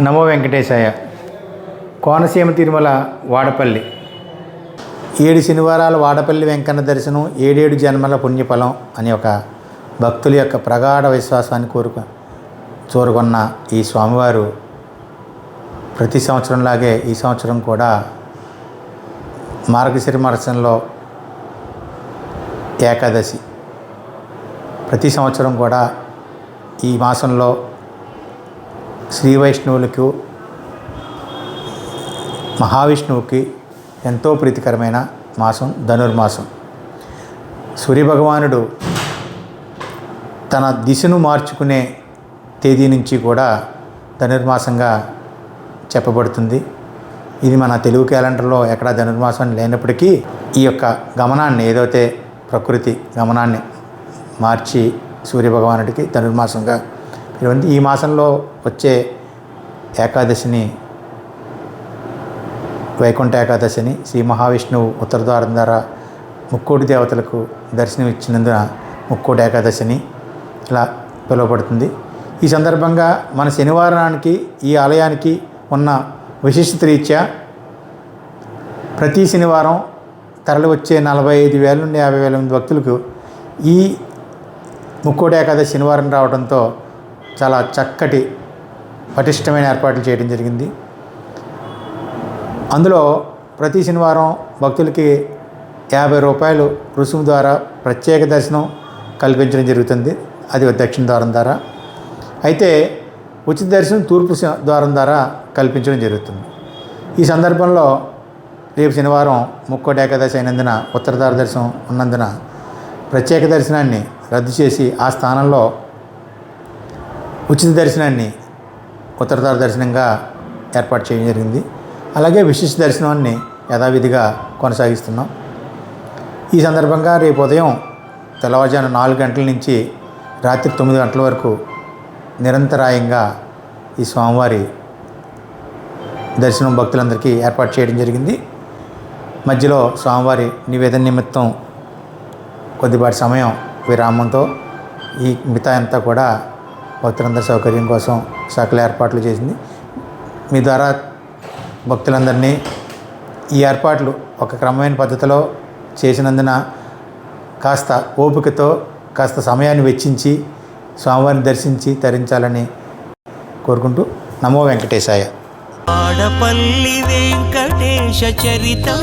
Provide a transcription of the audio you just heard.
నమో వెంకటేశాయ. కోనసీమ తిరుమల వాడపల్లి. ఏడు శనివారాల వాడపల్లి వెంకన్న దర్శనం ఏడేడు జన్మల పుణ్యఫలం అనే ఒక భక్తుల యొక్క ప్రగాఢ విశ్వాసాన్ని కోరుకు చూరుకున్న ఈ స్వామివారు ప్రతి సంవత్సరంలాగే ఈ సంవత్సరం కూడా మార్గశిర మరసంలో ఏకాదశి. ప్రతి సంవత్సరం కూడా ఈ మాసంలో శ్రీ వైష్ణవులకు మహావిష్ణువుకి ఎంతో ప్రీతికరమైన మాసం ధనుర్మాసం. సూర్యభగవానుడు తన దిశను మార్చుకునే తేదీ నుంచి కూడా ధనుర్మాసంగా చెప్పబడుతుంది. ఇది మన తెలుగు క్యాలెండర్లో ఎక్కడ ధనుర్మాసం లేనప్పటికీ ఈ యొక్క గమనాన్ని ఏదైతే ప్రకృతి గమనాన్ని మార్చి సూర్యభగవానుడికి ధనుర్మాసంగా ఇటువంటి ఈ మాసంలో వచ్చే ఏకాదశిని వైకుంఠ ఏకాదశిని శ్రీ మహావిష్ణువు ఉత్తరద్వారం ద్వారా ముక్కోటి దేవతలకు దర్శనం ఇచ్చినందున ముక్కోటి ఏకాదశిని ఇలా పిలువబడుతుంది. ఈ సందర్భంగా మన శనివారానికి ఈ ఆలయానికి ఉన్న విశిష్టత రీత్యా ప్రతి శనివారం తరలి వచ్చే నలభై ఐదు వేల నుండి యాభై వేల మంది భక్తులకు ఈ ముక్కోటి ఏకాదశి శనివారం రావడంతో చాలా చక్కటి పటిష్టమైన ఏర్పాట్లు చేయడం జరిగింది. అందులో ప్రతి శనివారం భక్తులకి యాభై రూపాయలు రుసుము ద్వారా ప్రత్యేక దర్శనం కల్పించడం జరుగుతుంది. అది దక్షిణ ద్వారం ద్వారా. అయితే ఉచిత దర్శనం తూర్పు ద్వారం ద్వారా కల్పించడం జరుగుతుంది. ఈ సందర్భంలో రేపు శనివారం ముక్కోటి ఏకాదశి అయినందున ఉత్తరదార దర్శనం ఉన్నందున ప్రత్యేక దర్శనాన్ని రద్దు చేసి ఆ స్థానంలో ఉచిత దర్శనాన్ని ఉత్తరద్వార దర్శనంగా ఏర్పాటు చేయడం జరిగింది. అలాగే విశిష్ట దర్శనాన్ని యథావిధిగా కొనసాగిస్తున్నాం. ఈ సందర్భంగా రేపు ఉదయం తెల్లవారుజాము నాలుగు గంటల నుంచి రాత్రి తొమ్మిది గంటల వరకు నిరంతరాయంగా ఈ స్వామివారి దర్శనం భక్తులందరికీ ఏర్పాటు చేయడం జరిగింది. మధ్యలో స్వామివారి నివేదన నిమిత్తం కొద్దిపాటి సమయం విరామంతో ఈ మిగతా అంతా కూడా భక్తులందరి సౌకర్యం కోసం సకల ఏర్పాట్లు చేసింది. మీ ద్వారా భక్తులందరినీ ఈ ఏర్పాట్లు ఒక క్రమమైన పద్ధతిలో చేసినందున కాస్త ఓపికతో కాస్త సమయాన్ని వెచ్చించి స్వామివారిని దర్శించి తరించాలని కోరుకుంటూ నమో వెంకటేశాయ. ఆడపల్లి వెంకటేశ చరితం.